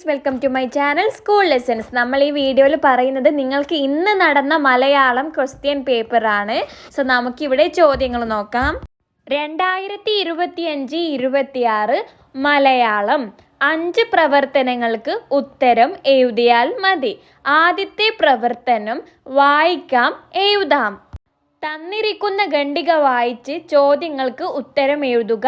Friends welcome to my channel school lessons നമ്മൾ ഈ വീഡിയോയിൽ പറയുന്നത് നിങ്ങൾക്ക് ഇന്ന് നടന്ന മലയാളം ക്വസ്റ്റ്യൻ പേപ്പറാണ് സോ നമുക്കിവിടെ ചോദ്യങ്ങൾ നോക്കാം. രണ്ടായിരത്തി ഇരുപത്തിയഞ്ച് ഇരുപത്തിയാറ് മലയാളം. അഞ്ച് പ്രവർത്തനങ്ങൾക്ക് ഉത്തരം എഴുതിയാൽ മതി. ആദ്യത്തെ പ്രവർത്തനം വായിക്കാം എഴുതാം. തന്നിരിക്കുന്ന ഖണ്ഡിക വായിച്ച് ചോദ്യങ്ങൾക്ക് ഉത്തരം എഴുതുക.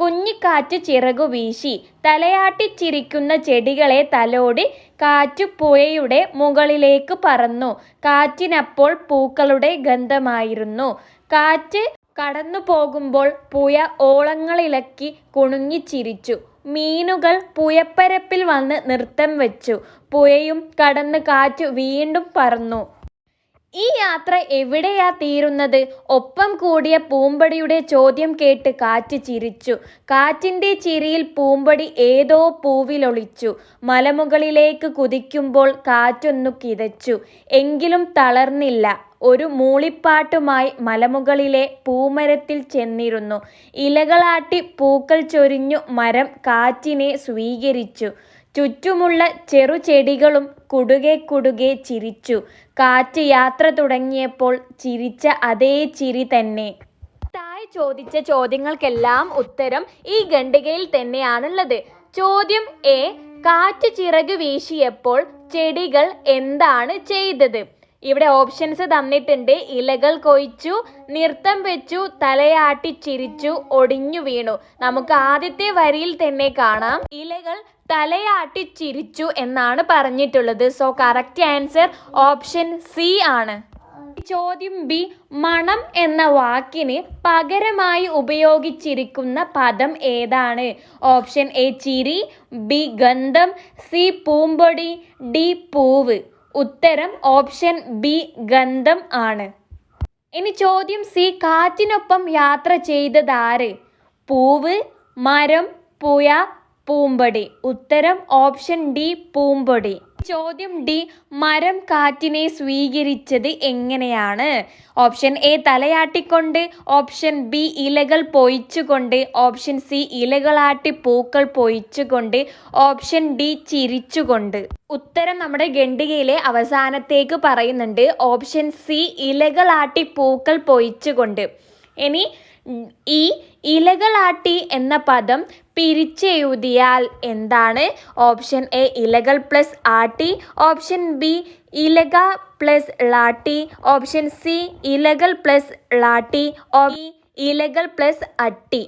കുഞ്ഞിക്കാറ്റ് ചിറകു വീശി തലയാട്ടിച്ചിരിക്കുന്ന ചെടികളെ തലോടി കാറ്റ് പുഴയുടെ മുകളിലേക്ക് പറന്നു. കാറ്റിനപ്പോൾ പൂക്കളുടെ ഗന്ധമായിരുന്നു. കാറ്റ് കടന്നു പോകുമ്പോൾ പുഴ ഓളങ്ങളിളക്കി കുണുങ്ങിച്ചിരിച്ചു മീനുകൾ പുയപ്പരപ്പിൽ വന്ന് നൃത്തം വെച്ചു. പുയയും കടന്ന് കാറ്റ് വീണ്ടും പറന്നു. ഈ യാത്ര എവിടെയാ തീരുന്നത്? ഒപ്പം കൂടിയ പൂമ്പടിയുടെ ചോദ്യം കേട്ട് കാറ്റ് ചിരിച്ചു. കാറ്റിന്റെ ചിരിയിൽ പൂമ്പടി ഏതോ പൂവിലൊളിച്ചു. മലമുകളിലേക്ക് കുതിക്കുമ്പോൾ കാറ്റൊന്നു കിതച്ചു. എങ്കിലും തളർന്നില്ല. ഒരു മൂളിപ്പാട്ടുമായി മലമുകളിലെ പൂമരത്തിൽ ചെന്നിരുന്നു. ഇലകളാട്ടി പൂക്കൾ ചൊരിഞ്ഞു മരം കാറ്റിനെ സ്വീകരിച്ചു. ചുറ്റുമുള്ള ചെറുചെടികളും കുടുകെ കുടുകെ ചിരിച്ചു. കാറ്റ് യാത്ര തുടങ്ങിയപ്പോൾ ചിരിച്ച അതേ ചിരി തന്നെ. താഴെ ചോദിച്ച ചോദ്യങ്ങൾക്കെല്ലാം ഉത്തരം ഈ ഖണ്ഡികയിൽ തന്നെയാണുള്ളത്. ചോദ്യം എ കാറ്റ് ചിറക് വീശിയപ്പോൾ ചെടികൾ എന്താണ് ചെയ്തത്? ഇവിടെ ഓപ്ഷൻസ് തന്നിട്ടുണ്ട്. ഇലകൾ കൊയിച്ചു നൃത്തം വെച്ചു തലയാട്ടി ചിരിച്ചു ഒടിഞ്ഞു വീണു. നമുക്ക് ആദ്യത്തെ വരിയിൽ തന്നെ കാണാം. ഇലകൾ തലയാട്ടി ചിരിച്ചു എന്നാണ് പറഞ്ഞിട്ടുള്ളത്. So correct answer option C ആണ്. ചോദ്യം ബി മണം എന്ന വാക്കിന് പകരമായി ഉപയോഗിച്ചിരിക്കുന്ന പദം ഏതാണ്? ഓപ്ഷൻ എ ചിരി ബി ഗന്ധം സി പൂമ്പൊടി ഡി പൂവ്. ഉത്തരം ഓപ്ഷൻ ബി ഗന്ധം ആണ്. ഇനി ചോദ്യം സി കാറ്റിനൊപ്പം യാത്ര ചെയ്തതാര് പൂവ് മരം പുഴ പൂമ്പൊടി. ഉത്തരം ഓപ്ഷൻ ഡി പൂമ്പൊടി. ചോദ്യം ഡി മരം കാറ്റിനെ സ്വീകരിച്ചത് എങ്ങനെയാണ്? ഓപ്ഷൻ എ തലയാട്ടിക്കൊണ്ട്. ഓപ്ഷൻ ബി ഇലകൾ പൊയിച്ചുകൊണ്ട്. ഓപ്ഷൻ സി ഇലകളാട്ടി പൂക്കൾ പൊയിച്ചുകൊണ്ട്. ഓപ്ഷൻ ഡി ചിരിച്ചുകൊണ്ട്. ഉത്തരം നമ്മുടെ ഖണ്ഡികയിലെ അവസാനത്തേക്ക് പറയുന്നുണ്ട്. ഓപ്ഷൻ സി ഇലകളാട്ടി പൂക്കൾ പൊയിച്ചുകൊണ്ട്. ഇനി ഈ ഇലകളാട്ടി എന്ന പദം പിരിച്ചെഴുതിയാൽ എന്താണ്? ഓപ്ഷൻ എ ഇലകൾ പ്ലസ് ആട്ടി. ഓപ്ഷൻ ബി ഇലക പ്ലസ് ലാട്ടി ഓപ്ഷൻ സി ഇലകൾ പ്ലസ് ലാട്ടി ഇലകൾ പ്ലസ് അട്ടി.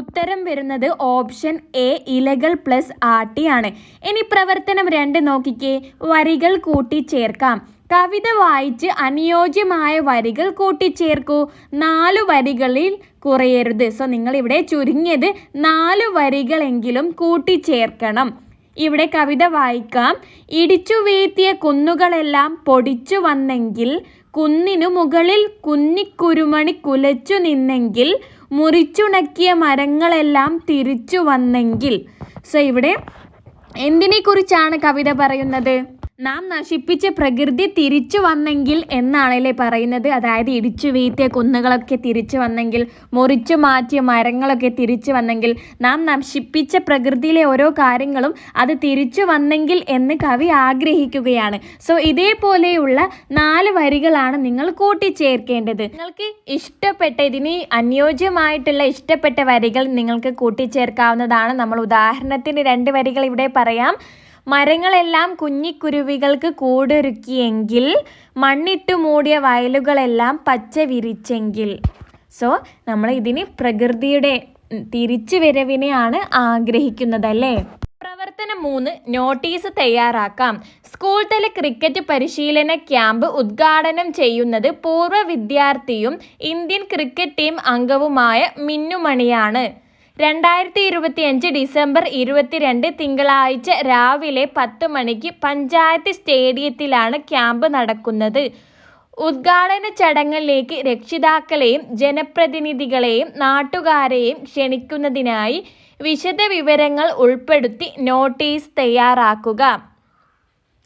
ഉത്തരം വരുന്നത് ഓപ്ഷൻ എ ഇലകൾ പ്ലസ് ആട്ടി ആണ്. ഇനി പ്രവർത്തനം രണ്ട് നോക്കിക്കേ. വരികൾ കൂട്ടിച്ചേർക്കാം കവിത വായിച്ച് അനുയോജ്യമായ വരികൾ കൂട്ടിച്ചേർക്കൂ. നാലു വരികളിൽ കുറയരുത്. സോ നിങ്ങൾ ഇവിടെ ചുരുങ്ങിയത് നാലു വരികളെങ്കിലും കൂട്ടിച്ചേർക്കണം. ഇവിടെ കവിത വായിക്കാം. ഇടിച്ചു വീഴ്ത്തിയ കുന്നുകളെല്ലാം പൊടിച്ചു വന്നെങ്കിൽ കുന്നിനു മുകളിൽ കുന്നിക്കുരുമണി കുലച്ചു നിന്നെങ്കിൽ മുറിച്ചുണക്കിയ മരങ്ങളെല്ലാം തിരിച്ചു വന്നെങ്കിൽ. സോ ഇവിടെ എന്തിനെക്കുറിച്ചാണ് കവിത പറയുന്നത്? നാം നശിപ്പിച്ച പ്രകൃതി തിരിച്ചു വന്നെങ്കിൽ എന്നാണല്ലേ പറയുന്നത്? അതായത് ഇടിച്ചു വീഴ്ത്തിയ കുന്നുകളൊക്കെ തിരിച്ചു വന്നെങ്കിൽ മുറിച്ചു മാറ്റിയ മരങ്ങളൊക്കെ തിരിച്ചു വന്നെങ്കിൽ നാം നശിപ്പിച്ച പ്രകൃതിയിലെ ഓരോ കാര്യങ്ങളും അത് തിരിച്ചു വന്നെങ്കിൽ എന്ന് കവി ആഗ്രഹിക്കുകയാണ്. സോ ഇതേപോലെയുള്ള നാല് വരികളാണ് നിങ്ങൾ കൂട്ടിച്ചേർക്കേണ്ടത്. നിങ്ങൾക്ക് ഇഷ്ടപ്പെട്ട ഇതിന് അനുയോജ്യമായിട്ടുള്ള ഇഷ്ടപ്പെട്ട വരികൾ നിങ്ങൾക്ക് കൂട്ടിച്ചേർക്കാവുന്നതാണ്. നമ്മൾ ഉദാഹരണത്തിന് രണ്ട് വരികൾ ഇവിടെ പറയാം. മരങ്ങളെല്ലാം കുഞ്ഞിക്കുരുവികൾക്ക് കൂടൊരുക്കിയെങ്കിൽ മണ്ണിട്ടു മൂടിയ വയലുകളെല്ലാം പച്ച വിരിച്ചെങ്കിൽ. സോ നമ്മൾ ഇതിന് പ്രകൃതിയുടെ തിരിച്ചു വരവിനെയാണ് ആഗ്രഹിക്കുന്നത് അല്ലേ പ്രവർത്തനം മൂന്ന് നോട്ടീസ് തയ്യാറാക്കാം. സ്കൂൾ തല ക്രിക്കറ്റ് പരിശീലന ക്യാമ്പ് ഉദ്ഘാടനം ചെയ്യുന്നത് പൂർവ വിദ്യാർത്ഥിയും ഇന്ത്യൻ ക്രിക്കറ്റ് ടീം അംഗവുമായ മിന്നുമണിയാണ്. രണ്ടായിരത്തി ഇരുപത്തി അഞ്ച് ഡിസംബർ ഇരുപത്തിരണ്ട് തിങ്കളാഴ്ച രാവിലെ പത്ത് മണിക്ക് പഞ്ചായത്ത് സ്റ്റേഡിയത്തിലാണ് ക്യാമ്പ് നടക്കുന്നത്. ഉദ്ഘാടന ചടങ്ങിലേക്ക് രക്ഷിതാക്കളെയും ജനപ്രതിനിധികളെയും നാട്ടുകാരെയും ക്ഷണിക്കുന്നതിനായി വിശദവിവരങ്ങൾ ഉൾപ്പെടുത്തി നോട്ടീസ് തയ്യാറാക്കുക.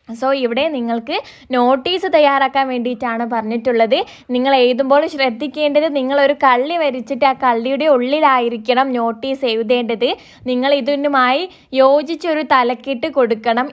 സോ ഇവിടെ നിങ്ങൾക്ക് നോട്ടീസ് തയ്യാറാക്കാൻ വേണ്ടിയിട്ടാണ് പറഞ്ഞിട്ടുള്ളത്. നിങ്ങൾ എഴുതുമ്പോൾ ശ്രദ്ധിക്കേണ്ടത് നിങ്ങളൊരു കള്ളി വരച്ചിട്ട് ആ കള്ളിയുടെ ഉള്ളിലായിരിക്കണം നോട്ടീസ് എഴുതേണ്ടത്. നിങ്ങൾ ഇതിനുമായി യോജിച്ചൊരു തലക്കിട്ട് കൊടുക്കണം.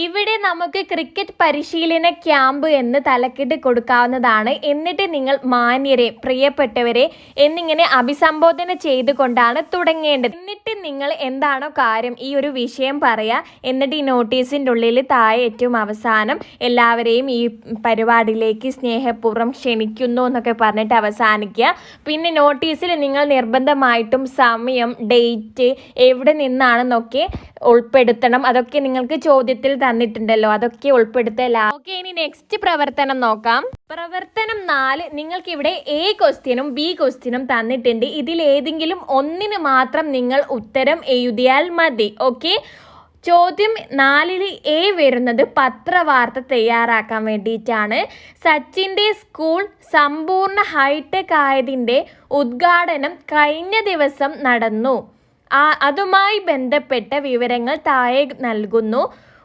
ഇവിടെ നമുക്ക് ക്രിക്കറ്റ് പരിശീലന ക്യാമ്പ് എന്ന് തലക്കെട്ട് കൊടുക്കാവുന്നതാണ്. എന്നിട്ട് നിങ്ങൾ മാന്യരെ പ്രിയപ്പെട്ടവരെ എന്നിങ്ങനെ അഭിസംബോധന ചെയ്തുകൊണ്ടാണ് തുടങ്ങേണ്ടത്. എന്നിട്ട് നിങ്ങൾ എന്താണോ കാര്യം ഈ ഒരു വിഷയം പറയുക എന്നിട്ട് ഈ നോട്ടീസിന്റെ ഉള്ളിൽ താഴെ ഏറ്റവും അവസാനം എല്ലാവരെയും ഈ പരിപാടിയിലേക്ക് സ്നേഹപൂർവം ക്ഷണിക്കുന്നു എന്നൊക്കെ പറഞ്ഞിട്ട് അവസാനിക്കുക. പിന്നെ നോട്ടീസിൽ നിങ്ങൾ നിർബന്ധമായിട്ടും സമയം ഡേറ്റ് എവിടെ നിന്നാണെന്നൊക്കെ ഉൾപ്പെടുത്തണം. അതൊക്കെ നിങ്ങൾക്ക് ചോദ്യത്തിൽ തന്നിട്ടുണ്ടല്ലോ. അതൊക്കെ ഉൾപ്പെടുത്തല. ഓക്കെ ഇനി നെക്സ്റ്റ് പ്രവർത്തനം നോക്കാം. പ്രവർത്തനം നാല് നിങ്ങൾക്ക് ഇവിടെ എ ക്വസ്റ്റ്യനും ബി ക്വസ്റ്റ്യനും തന്നിട്ടുണ്ട്. ഇതിൽ ഏതെങ്കിലും ഒന്നിന് മാത്രം നിങ്ങൾ ഉത്തരം എഴുതിയാൽ മതി. ഓക്കെ? ചോദ്യം നാലിൽ എ വരുന്നത് പത്രവാർത്ത തയ്യാറാക്കാൻ വേണ്ടിയിട്ടാണ്. സച്ചിന്റെ സ്കൂൾ സമ്പൂർണ ഹൈടെക് ആയതിന്റെ ഉദ്ഘാടനം കഴിഞ്ഞ ദിവസം നടന്നു. അതുമായി ബന്ധപ്പെട്ട വിവരങ്ങൾ താഴെ നൽകുന്നു.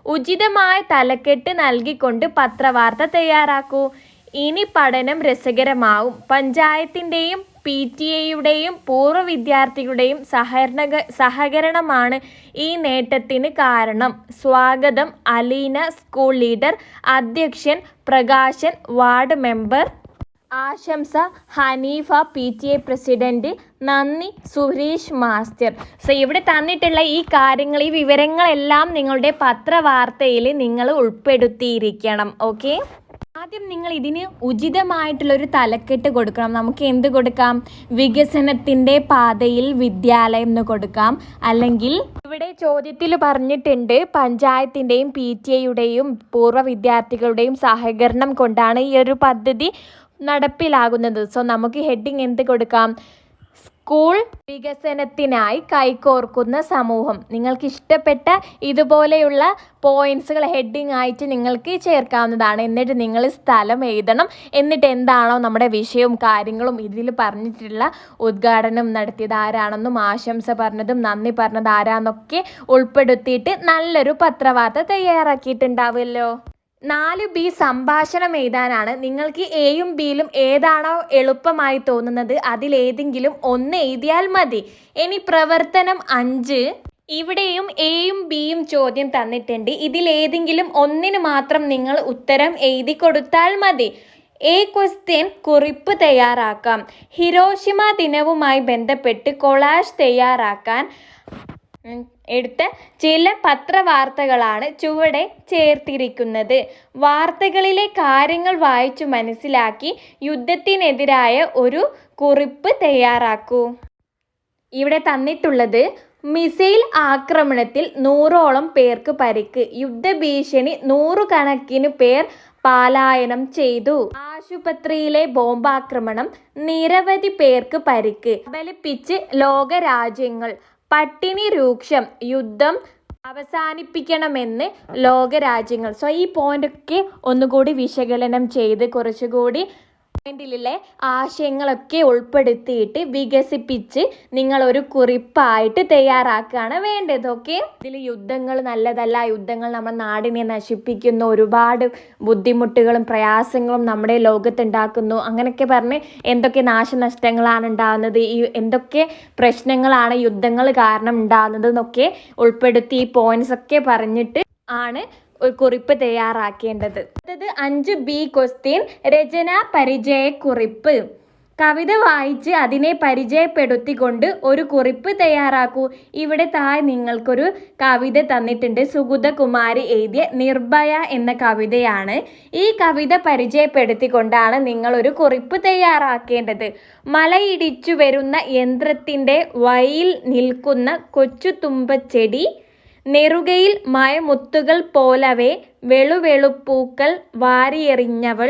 ഉചിതമായ തലക്കെട്ട് നൽകിക്കൊണ്ട് പത്രവാർത്ത തയ്യാറാക്കൂ. ഇനി പഠനം രസകരമാവും. പഞ്ചായത്തിന്റെയും പി ടി എയുടെയും പൂർവ വിദ്യാർത്ഥികളുടെയും സഹകരണ സഹകരണമാണ് ഈ നേട്ടത്തിന് കാരണം. സ്വാഗതം അലീന സ്കൂൾ ലീഡർ അധ്യക്ഷൻ പ്രകാശൻ വാർഡ് മെമ്പർ ആശംസ Haneefa P T A president നന്ദി സുരേഷ് മാസ്റ്റർ. സോ ഇവിടെ തന്നിട്ടുള്ള ഈ കാര്യങ്ങൾ ഈ വിവരങ്ങളെല്ലാം നിങ്ങളുടെ പത്രവാർത്തയിൽ നിങ്ങൾ ഉൾപ്പെടുത്തിയിരിക്കണം ഓക്കെ? ആദ്യം നിങ്ങൾ ഇതിന് ഉചിതമായിട്ടുള്ളൊരു തലക്കെട്ട് കൊടുക്കണം. നമുക്ക് എന്ത് കൊടുക്കാം? വികസനത്തിന്റെ പാതയിൽ വിദ്യാലയം എന്ന് കൊടുക്കാം. അല്ലെങ്കിൽ ഇവിടെ ചോദ്യത്തിൽ പറഞ്ഞിട്ടുണ്ട് പഞ്ചായത്തിന്റെയും പി ടി എയുടെയും പൂർവ വിദ്യാർത്ഥികളുടെയും സഹകരണം കൊണ്ടാണ് ഈ ഒരു പദ്ധതി നടപ്പിലാകുന്നത്. സോ നമുക്ക് ഹെഡിങ് എന്ത് കൊടുക്കാം? സ്കൂൾ വികസനത്തിനായി കൈകോർക്കുന്ന സമൂഹം. നിങ്ങൾക്ക് ഇഷ്ടപ്പെട്ട ഇതുപോലെയുള്ള പോയിന്റ്സുകൾ ഹെഡിങ് ആയിട്ട് നിങ്ങൾക്ക് ചേർക്കാവുന്നതാണ്. എന്നിട്ട് നിങ്ങൾ സ്ഥലം എഴുതണം. എന്നിട്ട് എന്താണോ നമ്മുടെ വിഷയവും കാര്യങ്ങളും ഇതിൽ പറഞ്ഞിട്ടുള്ള ഉദ്ഘാടനം നടത്തിയത്. ആരാണെന്നും ആശംസ പറഞ്ഞതും നന്ദി പറഞ്ഞത് ആരാന്നൊക്കെ ഉൾപ്പെടുത്തിയിട്ട് നല്ലൊരു പത്രവാർത്ത തയ്യാറാക്കിയിട്ടുണ്ടാവുമല്ലോ. നാല് ബി സംഭാഷണം എഴുതാനാണ്. നിങ്ങൾക്ക് എയും ബിയിലും ഏതാണോ എളുപ്പമായി തോന്നുന്നത് അതിലേതെങ്കിലും ഒന്ന് എഴുതിയാൽ മതി. ഇനി പ്രവർത്തനം അഞ്ച്. ഇവിടെയും എയും ബിയും ചോദ്യം തന്നിട്ടുണ്ട്. ഇതിലേതെങ്കിലും ഒന്നിന് മാത്രം നിങ്ങൾ ഉത്തരം എഴുതി കൊടുത്താൽ മതി. എ ക്വസ്റ്റ്യൻ കുറിപ്പ് തയ്യാറാക്കാം. ഹിരോഷിമ ദിനവുമായി ബന്ധപ്പെട്ട് കൊളാഷ് തയ്യാറാക്കാൻ എടുത്ത ചില പത്രവാർത്തകളാണ് ചുവടെ ചേർത്തിരിക്കുന്നത്. വാർത്തകളിലെ കാര്യങ്ങൾ വായിച്ചു മനസ്സിലാക്കി യുദ്ധത്തിനെതിരായ ഒരു കുറിപ്പ് തയ്യാറാക്കൂ. ഇവിടെ തന്നിട്ടുള്ളത് മിസൈൽ ആക്രമണത്തിൽ നൂറോളം പേർക്ക് പരിക്ക്. യുദ്ധഭീഷണി നൂറുകണക്കിന് പേർ പാലായനം ചെയ്തു. ആശുപത്രിയിലെ ബോംബാക്രമണം നിരവധി പേർക്ക് പരിക്ക്. ബലിപ്പിച്ച് ലോകരാജ്യങ്ങൾ പട്ടിണി രൂക്ഷം യുദ്ധം അവസാനിപ്പിക്കണമെന്ന് ലോകരാജ്യങ്ങൾ. സോ ഈ പോയിന്റൊക്കെ ഒന്നുകൂടി വിശകലനം ചെയ്ത് കുറച്ചുകൂടി പോയിന്റിലെ ആശയങ്ങളൊക്കെ ഉൾപ്പെടുത്തിയിട്ട് വികസിപ്പിച്ച് നിങ്ങൾ ഒരു കുറിപ്പായിട്ട് തയ്യാറാക്കുകയാണ് വേണ്ടത് ഓക്കെ ഇതിൽ യുദ്ധങ്ങൾ നല്ലതല്ല യുദ്ധങ്ങൾ നമ്മുടെ നാടിനെ നശിപ്പിക്കുന്നു ഒരുപാട് ബുദ്ധിമുട്ടുകളും പ്രയാസങ്ങളും നമ്മുടെ ലോകത്തുണ്ടാക്കുന്നു. അങ്ങനെയൊക്കെ പറഞ്ഞ് എന്തൊക്കെ നാശനഷ്ടങ്ങളാണ് ഉണ്ടാകുന്നത് ഈ എന്തൊക്കെ പ്രശ്നങ്ങളാണ് യുദ്ധങ്ങൾ കാരണം ഉണ്ടാകുന്നത് എന്നൊക്കെ ഉൾപ്പെടുത്തി ഈ പോയിന്റ്സ് ഒക്കെ പറഞ്ഞിട്ട് ആണ് ഒരു കുറിപ്പ് തയ്യാറാക്കേണ്ടത്. അടുത്തത് അഞ്ച് ബി ക്വസ്റ്റ്യൻ. രചന പരിചയക്കുറിപ്പ്. കവിത വായിച്ച് അതിനെ പരിചയപ്പെടുത്തിക്കൊണ്ട് ഒരു കുറിപ്പ് തയ്യാറാക്കൂ. ഇവിടെ താഴെ നിങ്ങൾക്കൊരു കവിത തന്നിട്ടുണ്ട്. സുഗതകുമാരി എഴുതിയ നിർഭയ എന്ന കവിതയാണ്. ഈ കവിത പരിചയപ്പെടുത്തിക്കൊണ്ടാണ് നിങ്ങളൊരു കുറിപ്പ് തയ്യാറാക്കേണ്ടത്. മലയിടിച്ചു വരുന്ന യന്ത്രത്തിന്റെ വയിൽ നിൽക്കുന്ന കൊച്ചു തുമ്പച്ചെടി നെറുകയിൽ മയമുത്തുകൾ പോലവേ വെളുവെളുപ്പൂക്കൾ വാരിയെറിഞ്ഞവൾ.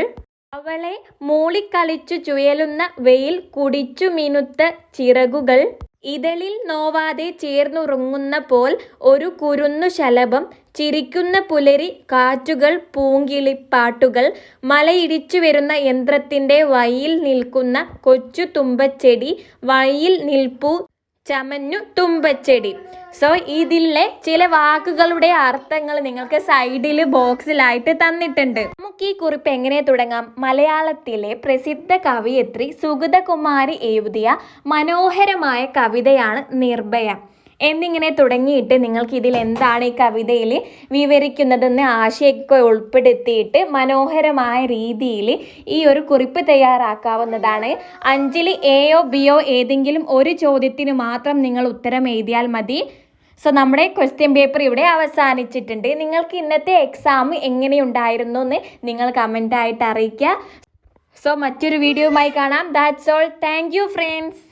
അവളെ മൂളിക്കളിച്ചു ചുയലുന്ന വെയിൽ കുടിച്ചു മിനുത്ത ചിറകുകൾ. ഇതളിൽ നോവാതെ ചേർന്നുറങ്ങുന്ന പോൽ ഒരു കുരുന്നു ശലഭം ചിരിക്കുന്ന പുലരി കാറ്റുകൾ പൂങ്കിളിപ്പാട്ടുകൾ. മലയിടിച്ചു വരുന്ന യന്ത്രത്തിന്റെ വയിൽ നിൽക്കുന്ന കൊച്ചു തുമ്പച്ചെടി വയിൽ നിൽപ്പു ചമഞ്ഞു തുമ്പച്ചെടി. സോ ഇതിലെ ചില വാക്കുകളുടെ അർത്ഥങ്ങൾ നിങ്ങൾക്ക് സൈഡിൽ ബോക്സിലായിട്ട് തന്നിട്ടുണ്ട്. നമുക്ക് ഈ കുറിപ്പ് എങ്ങനെ തുടങ്ങാം? മലയാളത്തിലെ പ്രസിദ്ധ കവിയത്രി സുഗതകുമാരി എഴുതിയ മനോഹരമായ കവിതയാണ് നിർഭയ. എന്നിങ്ങനെ തുടങ്ങിയിട്ട് നിങ്ങൾക്ക് ഇതിൽ എന്താണ് ഈ കവിതയിൽ വിവരിക്കുന്നതെന്ന് ആശയൊക്കെ ഉൾപ്പെടുത്തിയിട്ട് മനോഹരമായ രീതിയിൽ ഈ ഒരു കുറിപ്പ് തയ്യാറാക്കാവുന്നതാണ്. അഞ്ചിൽ എയോ ബിയോ ഏതെങ്കിലും ഒരു ചോദ്യത്തിന് മാത്രം നിങ്ങൾ ഉത്തരം എഴുതിയാൽ മതി. സോ നമ്മുടെ ക്വസ്റ്റ്യൻ പേപ്പർ ഇവിടെ അവസാനിച്ചിട്ടുണ്ട്. നിങ്ങൾക്ക് ഇന്നത്തെ എക്സാം എങ്ങനെയുണ്ടായിരുന്നു എന്ന് നിങ്ങൾ കമന്റായിട്ട് അറിയിക്കുക. സോ മറ്റൊരു വീഡിയോയുമായി കാണാം. That's all thank you friends